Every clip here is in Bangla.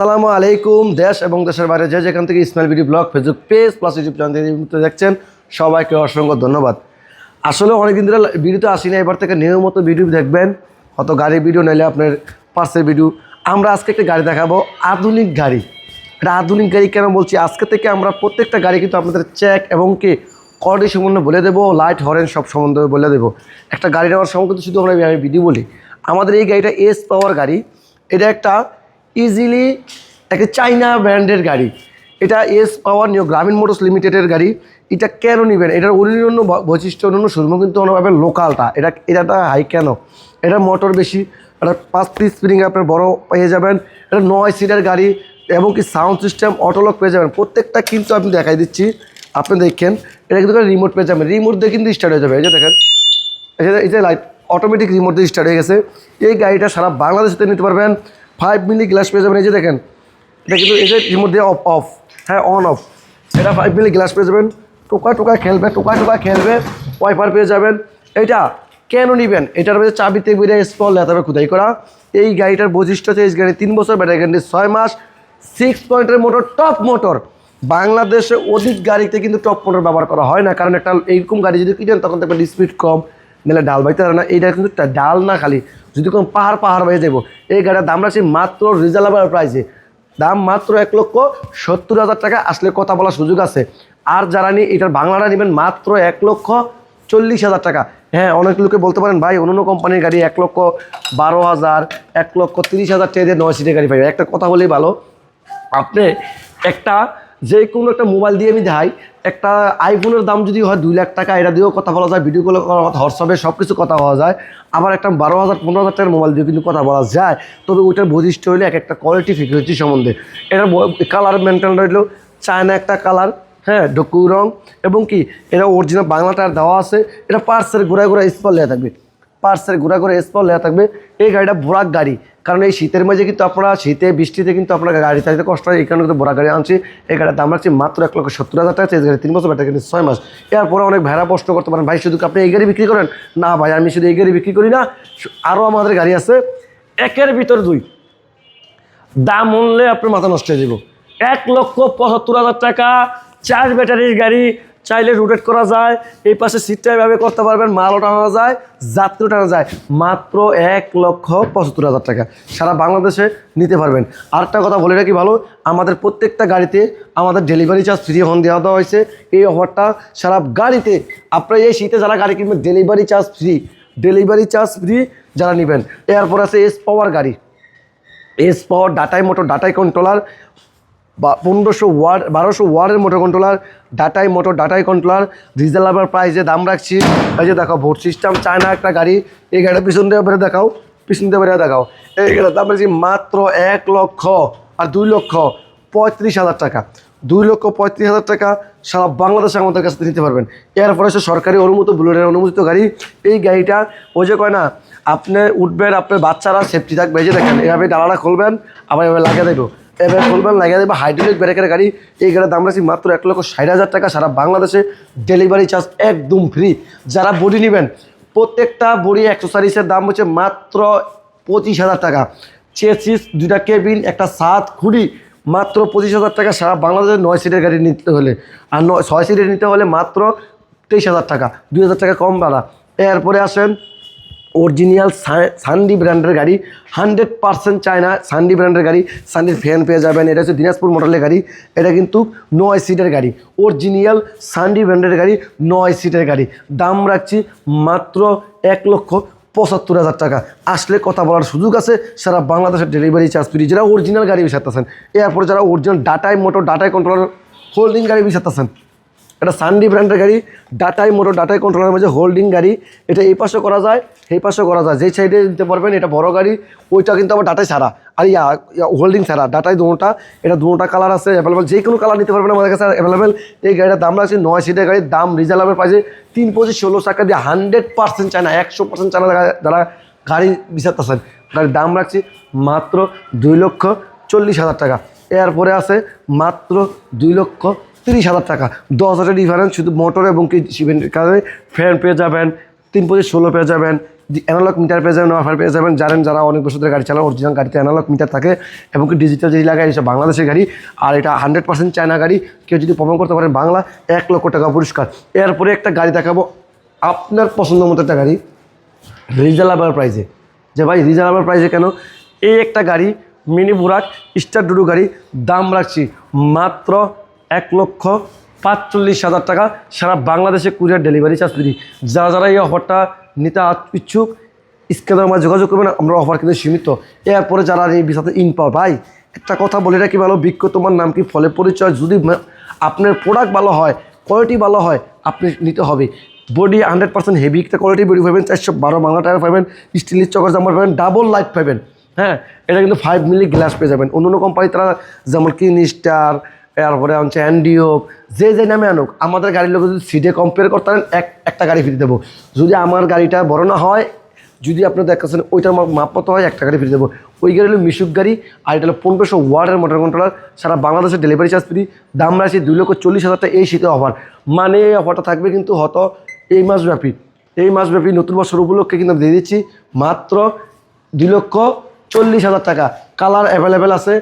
আসসালামু আলাইকুম, দেশ এবং দেশের বাইরে যে যেখান থেকে Ismail video blog Facebook page plus YouTube channel দেখছেন, সবাইকে অসংখ্য ধন্যবাদ। আসলে অনেকদিন ধরে ভিডিওতে আসি না, এবার থেকে নিয়মিত ভিডিও দেখবেন। হয়তো গাড়ির ভিডিও নাইলে আপনার পার্সের ভিডিও আমরা আজকে একটা গাড়ি দেখাবো, আধুনিক গাড়ি। এটা আধুনিক গাড়ি কেন বলছি? আজকে থেকে আমরা প্রত্যেকটা গাড়ি কিন্তু আপনাদের চেক এবং কি কোয়ালিটি সম্বন্ধে বলে দেবো লাইট হরেন সব সম্বন্ধে বলে দেবো। একটা গাড়ি নেওয়ার সময় কিন্তু শুধু আমরা আমি ভিডিও বলি। আমাদের এই গাড়িটা এস পাওয়ার গাড়ি। এটা একটা ইজিলি একটা চাইনা ব্র্যান্ডের গাড়ি। এটা S power new Grameen motors লিমিটেডের গাড়ি। এটা কেন নেবেন? এটার অন্যান্য বৈশিষ্ট্য অন্যান্য শুরু কিন্তু অন্যভাবে লোকালটা এটা এটা হাই কেন? এটা মোটর বেশি, এটা পাঁচ পিস স্প্রিং আপনার বড় পেয়ে যাবেন। এটা নয় সিটের গাড়ি এবং কি সাউন্ড সিস্টেম অটোলক পেয়ে যাবেন। প্রত্যেকটা কিন্তু আমি দেখাই দিচ্ছি। আপনি দেখেন, এটা কিন্তু রিমোট পেয়ে যাবেন। রিমোট দিয়ে কিন্তু স্টার্ট হয়ে যাবে। এই যে দেখেন, এই যে লাইট অটোমেটিক রিমোট দিয়ে স্টার্ট হয়ে গেছে। এই গাড়িটা সারা বাংলাদেশে নিতে পারবেন। ফাইভ মিলি গ্লাস পেয়ে যাবেন, এই যে দেখেন। এটা কিন্তু এই যে দিয়ে অফ অফ হ্যাঁ অন অফ এটা ফাইভ মিলি গ্লাস পেয়ে যাবেন। টোকা টোকা খেলবে, টোকা টোকা খেলবে ওয়াইপার পেয়ে যাবেন। এটা কেন নেবেন? এটার মধ্যে চাবিতে বেরিয়ে স্পল লেতাবে খুদাই করা। এই গাড়িটার বৈশিষ্ট্য হচ্ছে এই গাড়ি তিন বছর ব্যাটারি গ্যারান্টি ছয় মাস সিক্স পয়েন্টের মোটর টপ মোটর বাংলাদেশে অধিক গাড়িতে কিন্তু টপ মোটর ব্যবহার করা হয় না, কারণ একটা এইরকম গাড়ি যদি কিনেন, তখন দেখবেন স্পিড কম, নাহলে ডাল বাইতে পারে না। এইটা কিন্তু ডাল না খালি। যদি কোনো পাহাড় পাহাড় বাইয়ে যাব এই গাড়ির দাম রাখছি মাত্র রিজনেবল প্রাইসে দাম মাত্র এক লক্ষ সত্তর হাজার টাকা আসলে কথা বলার সুযোগ আছে। আর যারা নিয়ে এটার বাংলাটা নেবেন মাত্র এক লক্ষ চল্লিশ হাজার টাকা। হ্যাঁ অনেক লোকে বলতে পারেন, ভাই অন্য কোম্পানির গাড়ি এক লক্ষ বারো হাজার, এক লক্ষ তিরিশ হাজার টাকা দিয়ে নয় সিটের গাড়ি পাই একটা কথা বলেই ভালো। আপনি একটা যে কোনো একটা মোবাইল দিয়ে আমি দেখাই, একটা আইফোনের দাম যদি হয় দুই লাখ টাকা, এটা দিয়েও কথা বলা যায় ভিডিও কল করা হোয়াটসঅ্যাপে সব কিছু কথা বলা যায়, আবার একটা বারো হাজার, পনেরো হাজার টাকার মোবাইল দিয়ে কিন্তু কথা বলা যায়, তবে ওইটার বৈশিষ্ট্য হলে এক একটা কোয়ালিটি ফ্রিকুয়েন্সি সম্বন্ধে। এটার কালার মেনটেন রইল চায়না একটা কালার হ্যাঁ ডকু রং, এবং কি এটা অরিজিনাল বাংলাটার দেওয়া আছে, এটা পার্সের ঘোরায় ঘোরা স্পল লেয়া থাকবে। পার্সের ঘোরা ঘোরা স্পল লেয়া থাকবে, এই গাড়িটা বোরাক গাড়ি। কারণ এই শীতের মাঝে কিন্তু আপনারা, শীতে, বৃষ্টিতে কিন্তু আপনার গাড়ি চাইতে কষ্ট হয়, এই কারণে কিন্তু বোরা গাড়ি আনছি। এই গাড়ির দাম রাখছি মাত্র এক লক্ষ সত্তর হাজার টাকা, এই গাড়ি তিন বছর ব্যাটারি কিন্তু ছয় মাস। এরপরে অনেক ভেড়া প্রশ্ন করতে পারেন, ভাই, শুধু আপনি এই গাড়ি বিক্রি করেন? না, ভাই, আমি শুধু এই গাড়ি বিক্রি করি না আরও আমাদের গাড়ি আছে। একের ভিতর দুই। দাম মূল্যে আপনার মাথা নষ্ট হয়ে যাব এক লক্ষ পঁচাত্তর হাজার টাকা চার ব্যাটারির গাড়ি চাইলে রোটেট করা যায়, এই পাশে সিটটা এভাবে করতে পারবেন, মালও টানা যায় যাত্রী টানা যায়। মাত্র এক লক্ষ পঁচাত্তর হাজার টাকা। সারা বাংলাদেশে নিতে পারবেন। আরেকটা কথা বলে রাখি ভালো, আমাদের প্রত্যেকটা গাড়িতে আমাদের ডেলিভারি চার্জ ফ্রি হন দেওয়া দেওয়া হয়েছে। এই অফারটা সারা গাড়িতে, আপনারা এই শীতে যারা গাড়ি কিনবেন delivery charge free delivery charge free যারা নেবেন। এরপর আছে এস পাওয়ার গাড়ি। এস পাওয়ার ডাটাই মোটর ডাটাই কন্ট্রোলার বা পনেরোশো ওয়ার্ড বারোশো ওয়ার্ডের মোটর কন্ট্রোলার ডাটাই মোটর ডাটাই কন্ট্রোলার ডিজেল রিজনেবল প্রাইসে দাম রাখছি। এই যে দেখাও ভোট সিস্টেম চায়না একটা গাড়ি, এই গাড়িটা পিছন দিয়ে বেড়ে দেখাও, পিছন দিয়ে বেড়ে দেখাও। এই গাড়ির দাম রাখছি মাত্র এক লক্ষ আর দুই লক্ষ পঁয়ত্রিশ হাজার টাকা। দুই লক্ষ পঁয়ত্রিশ হাজার টাকা সারা বাংলাদেশে আমাদের কাছে নিতে পারবেন। এরপরে হচ্ছে সরকারি অনুমোদিত, বুলেটের অনুমোদিত গাড়ি। এই গাড়িটা, ওই যে কয় না, আপনি উঠবেন, আপনার বাচ্চারা সেফটি থাকবে, এই যে দেখেন, এভাবে ডালাটা খুলবেন, আবার এভাবে লাগিয়ে দেবো। এবার খুলবেন লাগিয়ে দেবে হাইড্রোলিক ব্রেকের গাড়ি। এই গাড়ির দাম রাখছি মাত্র এক লক্ষ ষাট হাজার টাকা। সারা বাংলাদেশে ডেলিভারি চার্জ একদম ফ্রি যারা বডি নেবেন, প্রত্যেকটা বডি অ্যাক্সেসরিজের দাম হচ্ছে মাত্র পঁচিশ হাজার টাকা। চেসিস দুটা কেবিন একটা সাত খুঁড়ি, মাত্র পঁচিশ হাজার টাকা। সারা বাংলাদেশের নয় সিটের গাড়ি নিতে হলে। আর নয়, ছয় সিটের নিতে হলে মাত্র তেইশ হাজার টাকা। দুই হাজার টাকা কম ভাড়া। এরপরে আসেন অরিজিনাল সান্ডি ব্র্যান্ডের গাড়ি, হান্ড্রেড পার্সেন্ট চায়না সান্ডি ব্র্যান্ডের গাড়ি, সান্ডির ফ্যান পেয়ে যাবেন। এটা হচ্ছে দিনাজপুর মডেলের গাড়ি, এটা কিন্তু নয় সিটের গাড়ি। অরিজিনাল সান্ডি ব্র্যান্ডের গাড়ি, নয় সিটের গাড়ি। দাম রাখছি মাত্র এক লক্ষ পঁচাত্তর হাজার টাকা। আসলে কথা বলার সুযোগ আছে, সারা বাংলাদেশের ডেলিভারি চার্জ ফ্রি যারা অরিজিনাল গাড়ি বিসাতেছেন এরপরে যারা অরিজিনাল ডাটাই মোটর ডাটাই কন্ট্রোলার হোল্ডিং গাড়ি বিসাতেছেন এটা সানডি ব্র্যান্ডের গাড়ি ডাটাই মোটর ডাটাই কন্ট্রোলার মাঝে হোল্ডিং গাড়ি। এটা এই পাশে করা যায় এই পাশে করা যায়। যেই সাইডে নিতে পারবেন, এটা বড় গাড়ি, ওইটা কিন্তু আবার ডাটাই ছাড়া। আর ইয়া হোল্ডিং ছাড়া ডাটাই দুটা, এটা দুটা কালার আছে অ্যাভেলেবেল যে কোনো কালার নিতে পারবেন আমাদের কাছে অ্যাভেলেবেল এই গাড়িটার দাম লাগছে নয় সিটের গাড়ির দাম রিজার্ভের পাইছে তিন পঁচিশ, ষোলো টাকা দিয়ে হান্ড্রেড পার্সেন্ট চায় না একশো পার্সেন্ট চায়না যারা গাড়ি বিচারতেছেন গাড়ির দাম রাখছি মাত্র দুই লক্ষ চল্লিশ হাজার টাকা। এরপরে আছে মাত্র দুই লক্ষ তিরিশ হাজার টাকা। দশ হাজার ডিফারেন্স শুধু মোটর এবং কি সিমেন্টের কারণে ফ্যান পেয়ে যাবেন, তিন পঁচিশ ষোলো পেয়ে যাবেন অ্যানালগ মিটার পেয়ে যাবেন অফার পেয়ে যাবেন, জানেন যারা অনেক বছর ধরে গাড়ি চালান অরিজিনাল গাড়িতে অ্যানালগ মিটার থাকে এবং কি ডিজিটাল যেই লাগায় এটা বাংলাদেশের গাড়ি। আর এটা হান্ড্রেড পার্সেন্ট চায়না গাড়ি, কেউ যদি প্রমাণ করতে পারেন, বাংলা এক লক্ষ টাকা পুরস্কার। এরপরে একটা গাড়ি দেখাবো, আপনার পছন্দ মতো একটা গাড়ি, রিজনেবল প্রাইসে যে ভাই, রিজনেবল প্রাইসে কেন? এই একটা গাড়ি, মিনি বুরাক, স্টার ডুডু গাড়ি, দাম রাখছি মাত্র এক লক্ষ পাঁচচল্লিশ হাজার টাকা সারা বাংলাদেশে কুরিয়ার ডেলিভারি চার্জ ফ্রি। যারা যারা এই অফারটা নিতে ইচ্ছুক স্ক্যানের আমার যোগাযোগ করবেন, আমরা অফার কিন্তু সীমিত। এরপরে যারা এই বিষয়তে ইন পাওয়া ভাই, একটা কথা বলে রাখি ভালো? বিজ্ঞ তোমার নাম কি? ফলে পরিচয় যদি আপনার প্রোডাক্ট ভালো হয় কোয়ালিটি ভালো হয়, আপনি নিতে হবে। বডি হান্ড্রেড পার্সেন্ট হেভি একটা কোয়ালিটি বডি পাবেন, চারশো বারো বাংলা টায়ার পাবেন স্টিলের চকর জামার পাবেন ডাবল লাইট পাবেন। হ্যাঁ এটা কিন্তু ফাইভ মিলি গ্লাস পেয়ে যাবেন। অন্য অন্য কোম্পানি তারা যেমন কি স্টার তারপরে হচ্ছে অ্যান্ডিওক যে যে নামে আনুক, আমাদের গাড়ির লোক যদি সিডে কম্পেয়ার করতে পারেন, এক, একটা গাড়ি ফিরে দেবো। যদি আমার গাড়িটা বড় না হয়, যদি আপনার দেখাচ্ছেন ওইটার মাপ মতো হয়, একটা গাড়ি ফ্রি দেবো। ওই গাড়ি হলো মিশুক গাড়ি, আর এটা হলো পনেরোশো ওয়ার্ডের মোটর কন্ট্রোলার সারা বাংলাদেশের ডেলিভারি চার্জ ফ্রি দাম রাখছি দুই লক্ষ চল্লিশ হাজার টাকা এই শীতে অফার মানে এই অফারটা থাকবে কিন্তু হয়তো এই মাসব্যাপী। এই মাসব্যাপী নতুন বছর উপলক্ষে কিন্তু দিয়ে দিচ্ছি মাত্র দুই লক্ষ চল্লিশ হাজার টাকা। কালার অ্যাভেলেবেল আছে।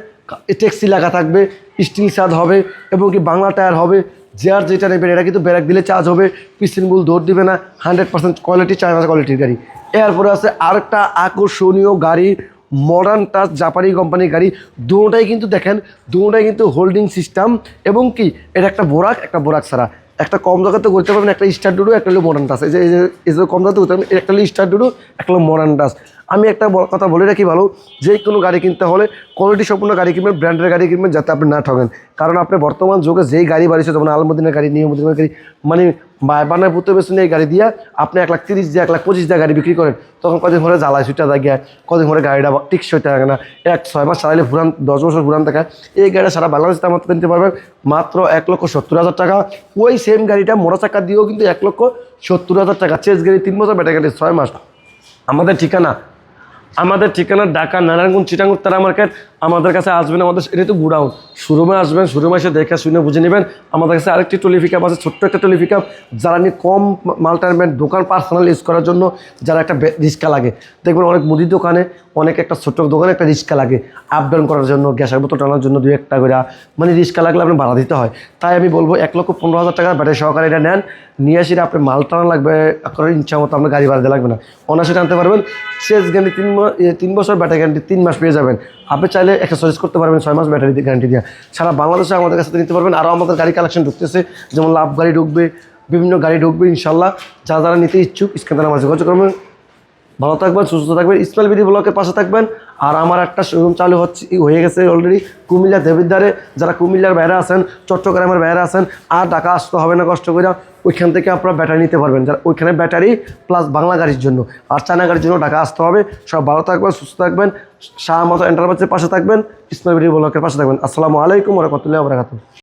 ট্যাক্সি লেখা থাকবে স্টিল চার্জ হবে এবং কি বাংলা টায়ার হবে যার যেটা নেবেন এটা কিন্তু ব্যারাক দিলে চার্জ হবে পিসিন বুল দৌড় দিবে না হান্ড্রেড পার্সেন্ট কোয়ালিটি চায়না কোয়ালিটির গাড়ি। এরপরে আছে আরেকটা আকর্ষণীয় গাড়ি মডার্ন টাচ জাপানি কোম্পানির গাড়ি, দুটাই কিন্তু দেখেন, দুটাই কিন্তু হোল্ডিং সিস্টেম এবং কি এটা একটা বোরাক একটা বোরাক ছাড়া। একটা কম জায়গাতে করতে পারবেন, একটা স্টার ডুডু একটা হলো মডার্ন টাচ এই যে কম জায়গাতে করতে পারবেন, একটা হলো স্টার ডুডু একটা হলো মডার্ন টাচ আমি একটা কথা বলে রাখি ভালো, যে কোনো গাড়ি কিনতে হলে কোয়ালিটি সম্পূর্ণ গাড়ি কিনবেন ব্র্যান্ডের গাড়ি কিনবেন, যাতে আপনি না ঠকেন কারণ আপনি বর্তমান যুগে যেই গাড়ি বাড়িছে যেমন আলমদিনের গাড়ি, নিয়মদিনের গাড়ি মানে বানায় পুত্র বেশি এই গাড়ি দিয়ে আপনি এক লাখ তিরিশ দিয়ে, এক লাখ পঁচিশ দিয়ে গাড়ি বিক্রি করেন, তখন কদিন পরে জ্বালায় সুইটা থাকে কদিন পরে গাড়িটা টিকসই থাকে না। এক ছয় মাস চালাইলে পুরান দশ বছর পুরান থাকে। এই গাড়িটা সারা বাংলাদেশে আমার কিনতে পারবেন, মাত্র এক লক্ষ সত্তর হাজার টাকা। ওই সেম গাড়িটা মোটর চাকা দিয়েও কিন্তু এক লক্ষ সত্তর হাজার টাকা। চেস গাড়ি তিন বছর ব্যাটারি গাড়ি ছয় মাস। আমাদের ঠিকানা আমাদের ঠিকানা ঢাকা নারায়ণগঞ্জ চিটাঙ্গুর তারা মার্কেট আমাদের কাছে আসবেন, আমাদের এটা তো গুডাউন। শোরুমে আসবেন, শোরুমে এসে দেখে শুনে বুঝে নেবেন। আমাদের কাছে আরেকটি টলিফিকাপ আছে, ছোট্ট একটা টলিফিকাপ যারা নিয়ে কম মাল টানবেন দোকান পার্সোনাল ইউজ করার জন্য যারা একটা রিক্সা লাগে। দেখবেন অনেক মুদির দোকানে অনেক একটা ছোট্ট দোকানে একটা রিক্সা লাগে আপ ডাউন করার জন্য, গ্যাসের বোতল টানার জন্য দু একটা করে। মানে রিক্সা লাগলে আপনি ভাড়া দিতে হয়। তাই আমি বলব, এক লক্ষ পনেরো হাজার টাকার ব্যাটারি সহকারে এটা নেন। নিয়ে আসি আপনি মাল টানা লাগবে, আপনার ইচ্ছা মতো আপনার গাড়ি ভাড়া দিয়ে লাগবে না। অনায়াসে টানতে পারবেন। শেষ গ্যারান্টি তিন তিন বছর ব্যাটারি গ্যারান্টি তিন মাস পেয়ে যাবেন। আপনি চাইলে এক্সারসাইজ করতে পারবেন, ছয় মাস ব্যাটারি গ্যারান্টি দিয়ে। সারা বাংলাদেশে আমাদের কাছে নিতে পারবেন আরও আমাদের গাড়ি কালেকশন ঢুকতেছে, যেমন লাভ গাড়ি ঢুকবে, বিভিন্ন গাড়ি ঢুকবে, ইনশাল্লাহ। যারা যারা নিতে ইচ্ছুক স্ক্যান মাঝে যোগাযোগ করবেন। ভালো থাকবেন, সুস্থ থাকবেন। ইসমাইল বিডি ব্লকের পাশে থাকবেন। আর আমার একটা শোরুম চালু হচ্ছে, হয়ে গেছে অলরেডি কুমিল্লা দেবিদ্বারে। যারা কুমিল্লার বাইরে আছেন, চট্টগ্রামের বাইরে আছেন, আর টাকা আসতে হবে না কষ্ট করে ওইখান থেকে আপনারা ব্যাটারি নিতে পারবেন। যারা ওইখানে ব্যাটারি প্লাস বাংলা গাড়ির জন্য। আর চায়না গাড়ির জন্য টাকা আসতে হবে। সব ভালো থাকবেন, সুস্থ থাকবেন। শাহ মতো এন্টারপ্রাইজের পাশে থাকবেন ইসমাইল বিডি ব্লকের পাশে থাকবেন। আসসালামু আলাইকুম রহমতুল্লাহ বরাকাতুহ।